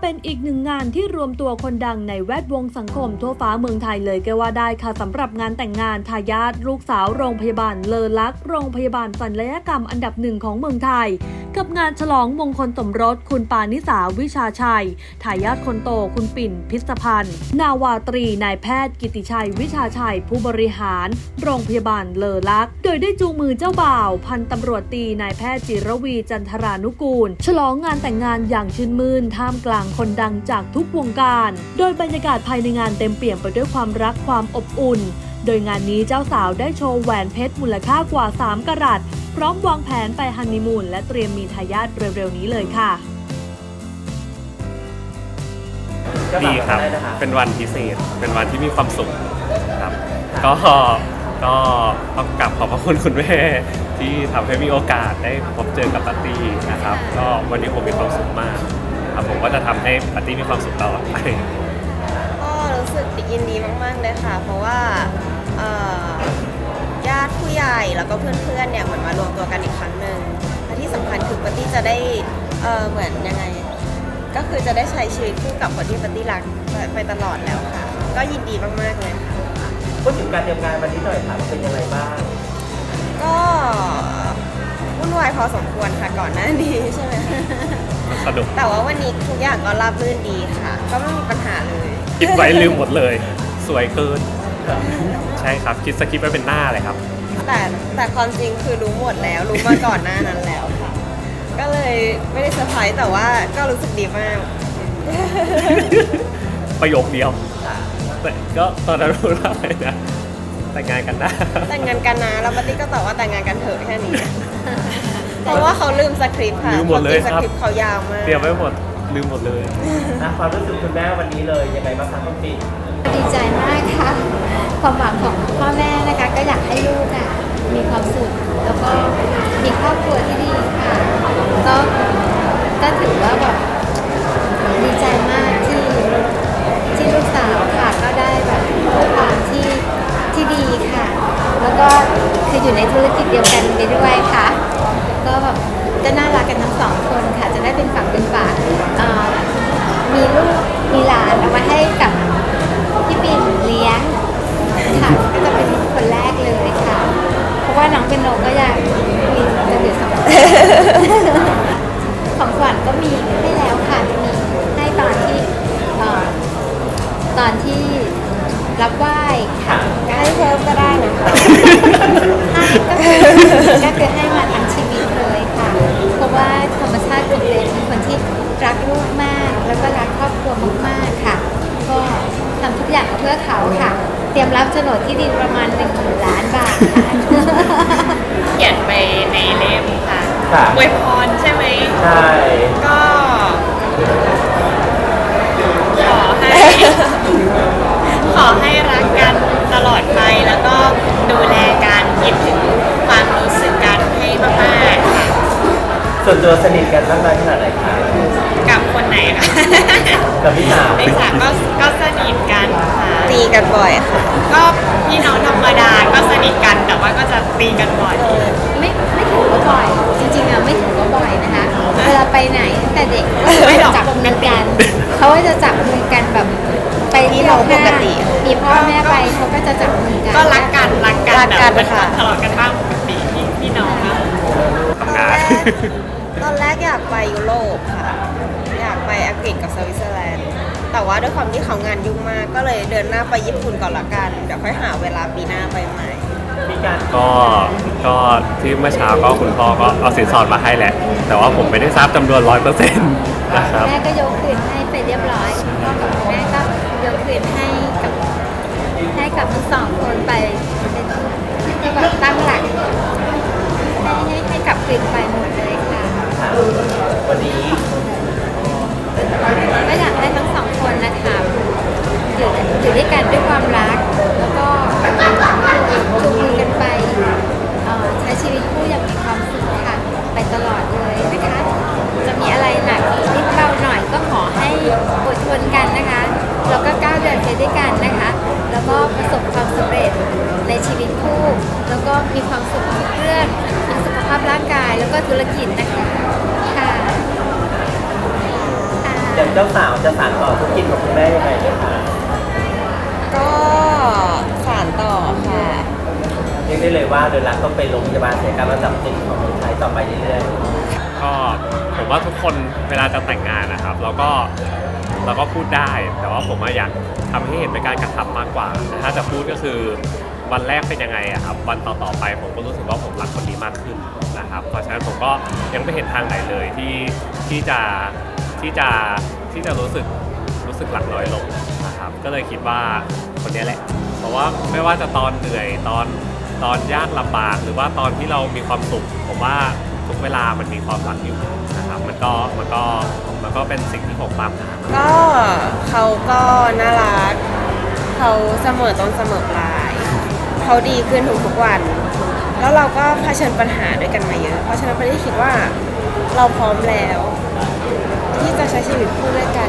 เป็นอีกหนึ่งงานที่รวมตัวคนดังในแวดวงสังคมทั่วฟ้าเมืองไทยเลยก็ว่าได้ค่ะสำหรับงานแต่งงานทายาทลูกสาวโรงพยาบาลเลอลักษ์โรงพยาบาลศัลยกรรมอันดับหนึ่งของเมืองไทย กับงานฉลองมงคลสมรสคุณปานิสาวิชาชัยทายาทคนโตคุณปิ่นพิษพันธ์นาวาตรีนายแพทย์กิติชัย วิชาชัย ผู้บริหาร โรงพยาบาลเลอลักษ์โดยได้จูงมือเจ้าบ่าว พันตำรวจตีนายแพทย์จิรวีจันทรานุกูล ฉลองงานแต่งงานอย่างชื่นมื่นท่ามกลางคนดังจากทุกวงการ โดยบรรยากาศภายในงานเต็มเปี่ยมไปด้วยความรักความอบอุ่น โดยงานนี้เจ้าสาวได้โชว์แหวนเพชรมูลค่ากว่า 3กะรัต พร้อมวางแผนไปฮันนีมูนและเตรียมมีทายาทเร็วๆนี้เลยค่ะดีครับ เป็นวันพิเศษ เป็นวันที่มีความสุขครับ ก็ ก็ต้องกลับขอบพระคุณคุณแม่ ที่ทำให้มีโอกาสได้พบเจอกับปาร์ตี้นะครับ ก็วันนี้ผมมีความสุขมาก ครับผมก็จะทำให้ปาร์ตี้มีความสุขตลอดไป ก็รู้สึกยินดีมาก ๆ เลยค่ะ เพราะว่าเอ่อญาติผู้ใหญ่แล้วก็เพื่อนๆเนี่ยเหมือนมารวมตัวกันอีกครั้งหนึ่งและที่สำคัญคือปาร์ตี้จะได้เอ่อเหมือนยังไง ก็คือจะได้ใช้ชีวิตคู่กับคนที่ปาร์ตี้รักไปไปตลอดแล้วค่ะ ก็ยินดีมากๆเลยค่ะ พูดถึงการเตรียมงานวันนี้หน่อยค่ะว่าเป็นยังไงบ้าง ก็วุ่นวายพอสมควรค่ะก่อนหน้านี้ใช่ไหม สนุกแต่ว่าวันนี้ทุกอย่างก็ราบรื่นดีค่ะ ก็ไม่มีปัญหาเลยคิดไว้ลืมหมดเลย สวยเกินใช่ครับคิดสคริปต์ไว้เป็นหน้าเลยครับ แต่แต่ความจริงคือรู้หมดแล้ว รู้มาก่อนหน้านั้นแล้วค่ะ ก็เลยไม่ได้เซอร์ไพรส์แต่ว่าก็รู้สึกดีมาก ประโยคเดียวแต่ก็ตอนนั้นรู้ว่าอะไรนะแต่งงานกันนะ แต่งงานกันนะแล้วปาร์ตี้ก็ตอบว่าแต่งงานกันเถอะแค่นี้ เพราะว่าเขาลืมสคริปต์ค่ะลืมหมดเลยวาจริงครับ สคริปต์เขายาวมาก เตรียมไว้หมดลืมหมดเลย นะความรู้สึกคุณแม่วันนี้เลยยังไงบ้างคะคุณปิ่นดีใจมากค่ะ ความหวังของพ่อแม่นะคะ ก็อยากให้ลูกอะมีความสุขแล้วก็มีครอบครัวที่ดีค่ะก็ก็ถือว่าแบบดีใจ มีให้แล้วค่ะมีให้ตอนที่เอ่อตอนที่รับไหว้ค่ะก็ให้เพิ่มก็ได้นะคะให้ก็คือก็คือให้มาทั้งชีวิตเลยค่ะ เพราะว่าธรรมชาติของเรนเป็นคนที่รักลูกมาก แล้วก็รักครอบครัวมากๆค่ะ ก็ทำทุกอย่างเพื่อเขาค่ะ เตรียมรับโฉนดที่ดินประมาณ1นึ่งล้านบาทค่ะ เขียนไปในเล่มค่ะค่ะ อวยพร ใช่ไหมใช่ก็ขอให้ ขอให้รักกันตลอดไปแล้วก็ดูแลกันคิดถึงความรู้สึกกันให้มากๆค่ะส่วนตัวสนิทกันมากน้อยขนาดไหนคะกับคนไหนคะกับพี่สาวในสาก็ก็สนิทกันค่ะ ตีกันบ่อยค่ะก็พี่น้องธรรมดาก็สนิทกันแต่ว่าก็จะตีกันบ่อย ไม่ไม่ถือว่าบ่อย จริงๆอะไม่ถือว่าบ่อยนะคะเวลาไปไหนตั้งแต่เด็กก็ไม่หรอกจับมือกันเขาก็จะจับมือกันแบบไปที่ที่เราเราปกติมีพ่อแม่ไปเขาก็จะจับมือกันก็รักกันรักกันรักกันแต่มันค่ะ ทะเลาะกันบ้างปกติพี่พี่น้องอะทำงานตอนแรกอยากไปยุโรปค่ะ อยากไปอังกฤษกับสวิตเซอร์แลนด์ แต่ว่าด้วยความที่เขางานยุ่งมาก ก็เลยเดินหน้าไปญี่ปุ่นก่อนละกัน เดี๋ยวค่อยหาเวลาปีหน้าไปใหม่ มีการก็ก็ที่เมื่อเช้าก็คุณพ่อก็เอาสินสอดมาให้แหละ แต่ว่าผมไม่ได้ทราบจำนวนร้อยเปอร์เซ็นต์นะครับ แม่ก็ยกคืนให้ไปเรียบร้อยคุณพ่อกับคุณแม่ก็ยกคืนให้กับให้กับทั้งสองคนไปเป็นที่แบบตั้งหลักให้ให้ให้กลับคืนไป ตลอดเลยนะคะ จะมีอะไรหนักนิดเบาหน่อยก็ขอให้อดทนกันนะคะ แล้วก็ก้าวเดินไปด้วยกันนะคะ แล้วก็ประสบความสำเร็จในชีวิตคู่ แล้วก็มีความสุขทุกเรื่องทั้งสุขภาพร่างกายแล้วก็ธุรกิจนะคะค่ะค่ะอย่างเจ้าสาวจะสานต่อธุรกิจของคุณแม่ยังไงไหมคะก็ ยกได้เลยว่าเดินรักต้องเป็นโรงพยาบาลศัลยกรรมระดับหนึ่งของเมืองไทยต่อไปเรื่อยๆก็ผมว่าทุกคนเวลาจะแต่งงานนะครับ เราก็เราก็พูดได้ แต่ว่าผมว่าอยากทำให้เห็นเป็นการกระทำมากกว่าแต่ถ้าจะพูดก็คือวันแรกเป็นยังไงอะครับ วันต่อๆไปผมก็รู้สึกว่าผมรักคนนี้มากขึ้นนะครับ เพราะฉะนั้นผมก็ยังไม่เห็นทางไหนเลยที่ที่จะที่จะที่จะรู้สึกรู้สึกหลักน้อยลงนะครับ ก็เลยคิดว่าคนนี้แหละ เพราะว่าไม่ว่าจะตอนเหนื่อยตอน ตอนยากลำบากหรือว่าตอนที่เรามีความสุข ผมว่าทุกเวลามันมีความรักอยู่นะครับมันก็มันก็มันก็เป็นสิ่งที่ผมตามหาก็เขาก็น่ารักเขาเสมอต้นเสมอปลายเขาดีขึ้นทุกๆวัน แล้วเราก็เผชิญปัญหาด้วยกันมาเยอะ เพราะฉะนั้นไม่ได้คิดว่าเราพร้อมแล้ว ที่จะใช้ชีวิตคู่ด้วยกัน